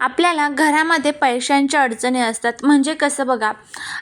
आपल्याला घरामध्ये पैशांच्या अडचणी असतात. म्हणजे कसं बघा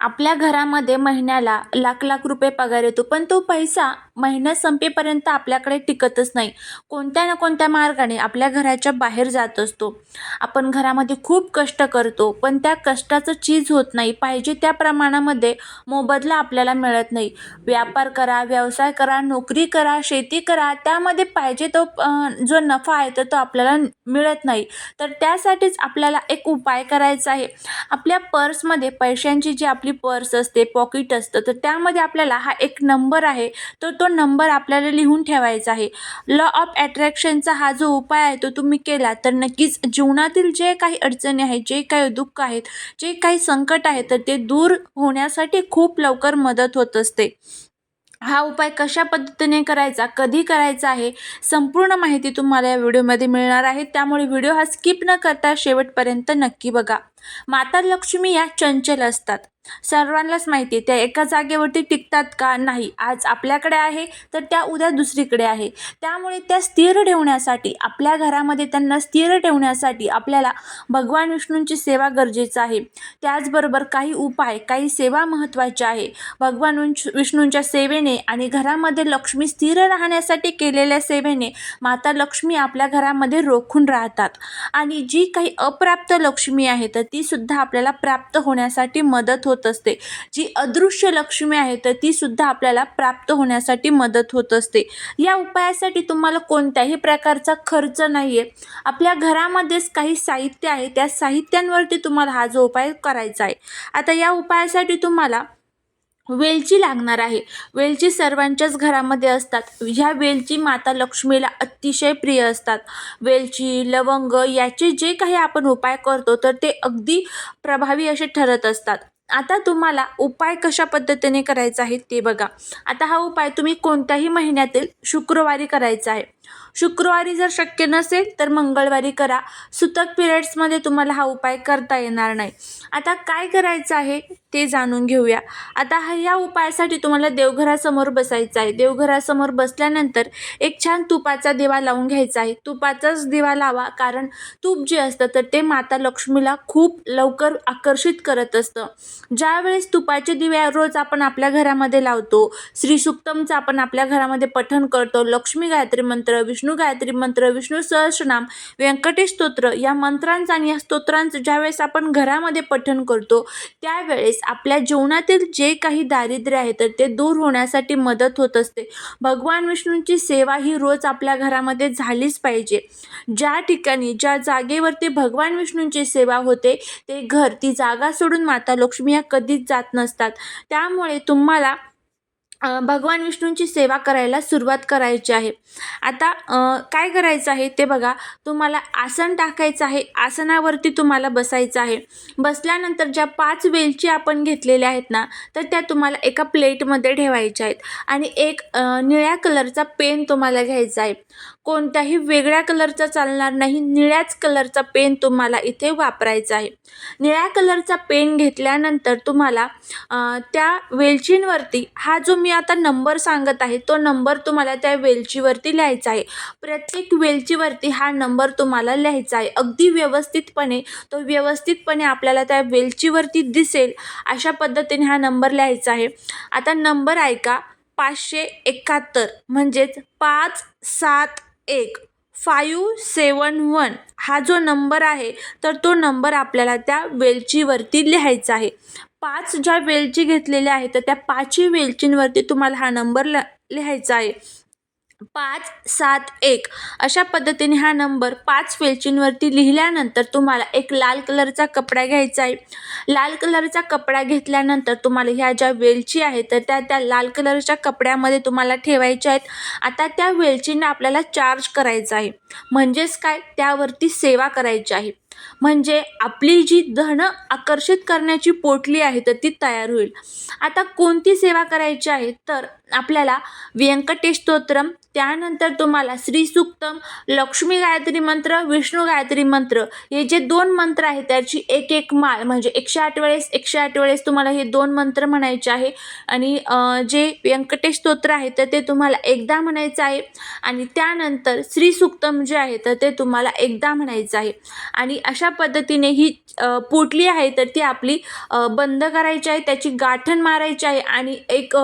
आपल्या घरामध्ये महिन्याला लाख लाख रुपये पगार येतो पण तो पैसा महिना संपेपर्यंत आपल्याकडे टिकतच नाही. कोणत्या ना कोणत्या मार्गाने आपल्या घराच्या बाहेर जात असतो. आपण घरामध्ये खूप कष्ट करतो पण त्या कष्टाचं चीज होत नाही. पाहिजे त्या प्रमाणामध्ये मोबदला आपल्याला मिळत नाही. व्यापार करा व्यवसाय करा नोकरी करा शेती करा त्यामध्ये पाहिजे तो जो नफा आहे तर तो आपल्याला मिळत नाही. तर त्यासाठी त्यासाठीच आपल्याला एक उपाय करायचा आहे. आपल्या पर्समध्ये पैशांची जी आपली पर्स असते पॉकेट असतं तर त्यामध्ये आपल्याला हा एक नंबर आहे. तर तो नंबर आपल्याला लिहून ठेवायचा आहे. लॉ ऑफ अट्रॅक्शनचा हा जो उपाय आहे तो तुम्ही केला तर नक्कीच जीवनातील जे काही अडचणी आहेत जे काही दुःख आहेत जे काही संकट आहे तर ते दूर होण्यासाठी खूप लवकर मदत होत असते. हा उपाय कशा पद्धतीने करायचा कधी करायचा आहे संपूर्ण माहिती तुम्हाला या व्हिडिओमध्ये मिळणार आहे. त्यामुळे व्हिडिओ हा स्किप न करता शेवटपर्यंत नक्की बघा. माता लक्ष्मी या चंचल असतात. सर्वांनाच माहिती आहे त्या एका जागेवरती टिकतात का नाही? आज आपल्याकडे आहे तर त्या उद्या दुसरीकडे आहे. त्यामुळे त्या स्थिर ठेवण्यासाठी आपल्या घरामध्ये त्यांना स्थिर ठेवण्यासाठी आपल्याला भगवान विष्णूंची सेवा गरजेचं आहे. त्याचबरोबर काही उपाय काही सेवा महत्त्वाच्या आहे. भगवान विष्णूंच्या सेवेने आणि घरामध्ये लक्ष्मी स्थिर राहण्यासाठी केलेल्या सेवेने माता लक्ष्मी आपल्या घरामध्ये रोखून राहतात. आणि जी काही अप्राप्त लक्ष्मी आहे तर ती सुद्धा आपल्याला प्राप्त होण्यासाठी मदत होत असते. जी अदृश्य लक्ष्मी आहे तर ती सुद्धा आपल्याला प्राप्त होण्यासाठी मदत होत असते. या उपायासाठी तुम्हाला कोणत्याही प्रकारचा खर्च नाही आहे आपल्या घरामध्येच काही साहित्य आहे त्या साहित्यांवरती तुम्हाला हा जो उपाय करायचा आहे. आता या उपायासाठी तुम्हाला वेलची लागणार आहे. वेलची सर्वांच्याच घरामध्ये असतात. ह्या वेलची माता लक्ष्मीला अतिशय प्रिय असतात. वेलची लवंग याचे जे काही आपण उपाय करतो तर ते अगदी प्रभावी असे ठरत असतात. आता तुम्हाला उपाय कशा पद्धतीने करायचा आहे ते बघा. आता हा उपाय तुम्ही कोणत्याही महिन्यातील शुक्रवारी करायचा आहे. शुक्रवारी जर शक्य नसेल तर मंगळवारी करा. सुतक पिरियड्समध्ये तुम्हाला हा उपाय करता येणार नाही. आता काय करायचं आहे ते जाणून घेऊया. आता हा या उपायासाठी तुम्हाला देवघरासमोर बसायचं आहे. देवघरासमोर बसल्यानंतर एक छान तुपाचा दिवा लावून घ्यायचा आहे. तुपाचाच दिवा लावा कारण तूप जे असतं तर ते माता लक्ष्मीला खूप लवकर आकर्षित करत असतं. ज्यावेळेस तुपाचे दिवे रोज आपण आपल्या घरामध्ये लावतो श्री सुक्तमचं आपण आपल्या घरामध्ये पठण करतो लक्ष्मी गायत्री मंत्र विष्णू गायत्री मंत्र विष्णू सहस्रनाम व्यंकटेश स्तोत्र या मंत्रांचं आणि या स्तोत्रांचं ज्यावेळेस आपण घरामध्ये पठण करतो त्यावेळेस आपल्या जीवनातील जे काही दारिद्र्य आहे तर ते दूर होण्यासाठी मदत होत असते. भगवान विष्णूंची सेवा ही रोज आपल्या घरामध्ये झालीच पाहिजे. ज्या ठिकाणी ज्या जागेवरती भगवान विष्णूंची सेवा होते ते घर ती जागा सोडून माता लक्ष्मी या कधीच जात नसतात. त्यामुळे तुम्हाला भगवान विष्णूंची सेवा करायला सुरुवात करायची आहे. आता काय करायचं आहे ते बघा. तुम्हाला आसन टाकायचं आहे. आसनावरती तुम्हाला बसायचं आहे. बसल्यानंतर ज्या पाच वेलची आपण घेतलेल्या आहेत ना तर त्या तुम्हाला एका प्लेटमध्ये ठेवायच्या आहेत. आणि एक निळ्या कलरचा पेन तुम्हाला घ्यायचा आहे. कोणत्याही वेगळ्या कलरचा चालणार नाही. निळ्याच कलरचा पेन तुम्हाला इथे वापरायचा आहे. निळ्या कलरचा पेन घेतल्यानंतर तुम्हाला त्या वेलचींवरती हा जो मी आता नंबर सांगत आहे तो नंबर तुम्हाला त्या वेलचीवरती लिहायचा आहे. प्रत्येक वेलचीवरती हा नंबर तुम्हाला लिहायचा आहे. अगदी व्यवस्थितपणे तो व्यवस्थितपणे आपल्याला त्या वेलचीवरती दिसेल अशा पद्धतीने हा नंबर लिहायचा आहे. आता नंबर ऐका पाचशे एकाहत्तर म्हणजेच पाच सात एक. फायू सेवन वन हा जो नंबर आहे तर तो नंबर आपल्याला त्या वेलचीवरती लिहायचा आहे. पाच ज्या वेलची घेतलेल्या आहेत तर त्या पाचही वेलचींवरती तुम्हाला हा नंबर ल लिहायचा आहे. पाच सात एक. अशा पद्धतीने हा नंबर पाच वेलचींवरती लिहिल्यानंतर तुम्हाला एक लाल कलरचा कपडा घ्यायचा आहे. लाल कलरचा कपडा घेतल्यानंतर तुम्हाला ह्या ज्या वेलची आहेत तर त्या त्या लाल कलरच्या कपड्यामध्ये तुम्हाला ठेवायच्या आहेत. आता त्या वेलचींना आपल्याला चार्ज करायचा आहे. म्हणजेच काय? त्यावरती सेवा करायची आहे. म्हणजे आपली जी धन आकर्षित करण्याची पोटली आहे तर ती तयार होईल. आता कोणती सेवा करायची आहे? तर आपल्याला व्यंकटेश स्तोत्रम त्यानंतर तुम्हाला श्रीसूक्तम लक्ष्मी गायत्री मंत्र विष्णू गायत्री मंत्र हे जे दोन मंत्र आहेत त्याची एक एक माळ म्हणजे एकशे आठ वेळेस एकशे आठ वेळेस तुम्हाला हे दोन मंत्र म्हणायचे आहे. आणि जे व्यंकटेश स्तोत्र आहे तर ते तुम्हाला एकदा म्हणायचं आहे. आणि त्यानंतर श्रीसूक्तम जे आहे तर ते तुम्हाला एकदा म्हणायचं आहे. आणि अशा पद्धतीने ही पोटली आहे तर ती आपली बंद करायची आहे त्याची गाठण मारायची आहे आणि एक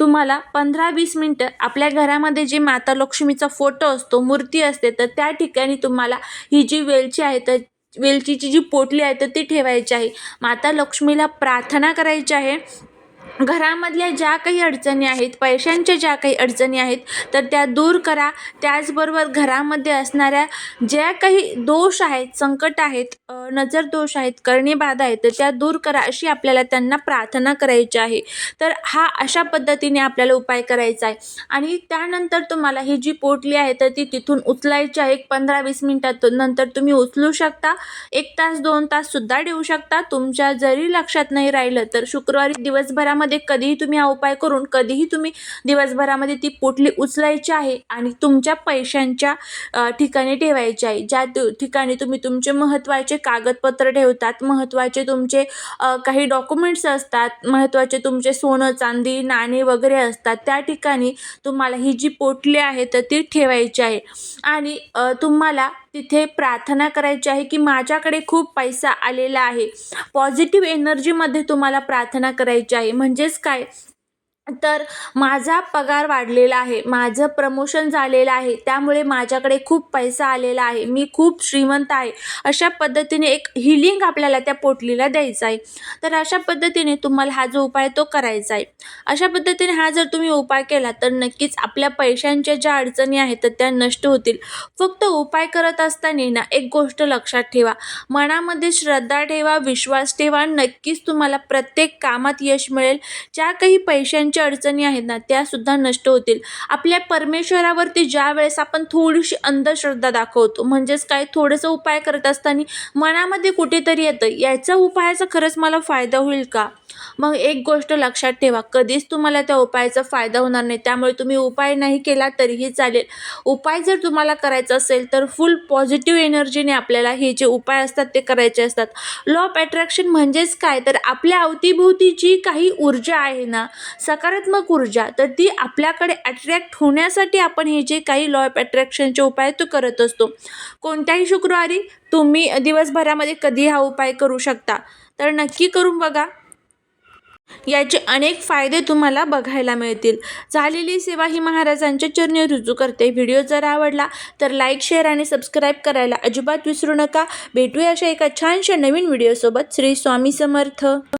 तुम्हाला पंधरा वीस मिनटं आपल्या घरामध्ये जे माता लक्ष्मीचा फोटो असतो मूर्ती असते तर त्या ठिकाणी तुम्हाला ही जी वेलची आहे तर वेलचीची जी पोटली आहे तर ती ठेवायची आहे. माता लक्ष्मीला प्रार्थना करायची आहे. घरामधल्या ज्या काही अडचणी आहेत पैशांच्या ज्या काही अडचणी आहेत तर त्या दूर करा. त्याचबरोबर घरामध्ये असणाऱ्या ज्या काही दोष आहेत संकट आहेत नजर दोष आहेत कर्णीबाधा आहेत तर त्या दूर करा अशी आपल्याला त्यांना प्रार्थना करायची आहे. तर हा अशा पद्धतीने आपल्याला उपाय करायचा आहे. आणि त्यानंतर तुम्हाला ही जी पोटली आहे तर ती तिथून उचलायची आहे. एक पंधरा वीस मिनटात नंतर तुम्ही उचलू शकता. एक तास दोन तास सुद्धा शकता. तुमच्या जरी लक्षात नाही राहिलं तर शुक्रवारी दिवसभरामध्ये कधीही तुम्ही हा उपाय करून कधीही तुम्ही दिवसभरामध्ये ती पोटली उचलायची आहे आणि तुमच्या पैशांच्या ठिकाणी ठेवायची आहे. ज्या ठिकाणी तुम्ही तुमचे महत्त्वाचे कागदपत्र ठेवतात महत्त्वाचे तुमचे काही डॉक्युमेंट्स असतात महत्त्वाचे तुमचे सोनं चांदी नाणे वगैरे असतात त्या ठिकाणी तुम्हाला ही जी पोटली आहे तर ती ठेवायची आहे. आणि तुम्हाला तिथे प्रार्थना करायची आहे की माझ्याकडे खूप पैसा आलेला आहे. पॉझिटिव्ह एनर्जीमध्ये तुम्हाला प्रार्थना करायची आहे. म्हणजेच काय? तर माझा पगार वाढलेला आहे माझं प्रमोशन झालेलं आहे त्यामुळे माझ्याकडे खूप पैसा आलेला आहे मी खूप श्रीमंत आहे. अशा पद्धतीने एक हिलिंग आपल्याला त्या पोटलीला द्यायचा आहे. तर अशा पद्धतीने तुम्हाला हा जो उपाय तो करायचा आहे. अशा पद्धतीने हा जर तुम्ही उपाय केला तर नक्कीच आपल्या पैशांच्या ज्या अडचणी आहेत तर त्या नष्ट होतील. फक्त उपाय करत असताना ना एक गोष्ट लक्षात ठेवा. मनामध्ये श्रद्धा ठेवा विश्वास ठेवा नक्कीच तुम्हाला प्रत्येक कामात यश मिळेल. ज्या काही पैशां ज्या अडचणी आहेत ना त्या सुद्धा नष्ट होतील. आपल्या परमेश्वरावरती ज्या वेळेस आपण थोडीशी अंधश्रद्धा दाखवतो म्हणजेच काय थोडंसं उपाय करत असताना मनामध्ये कुठेतरी येतं याचा उपायाचा खरंच मला फायदा होईल का? मग एक गोष्ट लक्षात ठेवा कधीच तुम्हाला त्या उपायाचा फायदा होणार नाही. त्यामुळे तुम्ही उपाय नाही केला तरीही चालेल. उपाय जर तुम्हाला करायचा असेल तर फुल पॉझिटिव्ह एनर्जीने आपल्याला हे जे उपाय असतात ते करायचे असतात. लॉ ऑफ अट्रॅक्शन म्हणजेच काय? तर आपल्या अवतीभोवती जी काही ऊर्जा आहे ना सकारात्मक ऊर्जा तर ती आपल्याकडे अट्रॅक्ट होण्यासाठी आपण हे जे काही लॉ ऑफ अट्रॅक्शनचे उपाय तो करत असतो. कोणत्याही शुक्रवारी तुम्ही दिवसभरामध्ये कधी हा उपाय करू शकता. तर नक्की करून बघा. याचे अनेक फायदे तुम्हाला बघायला मिळतील. झालेली सेवा ही महाराजांच्या चरणी रुजू करते. व्हिडिओ जर आवडला तर लाईक शेअर आणि सबस्क्राईब करायला अजिबात विसरू नका. भेटूया अशा एका छानशा नवीन व्हिडिओसोबत श्री स्वामी समर्थ.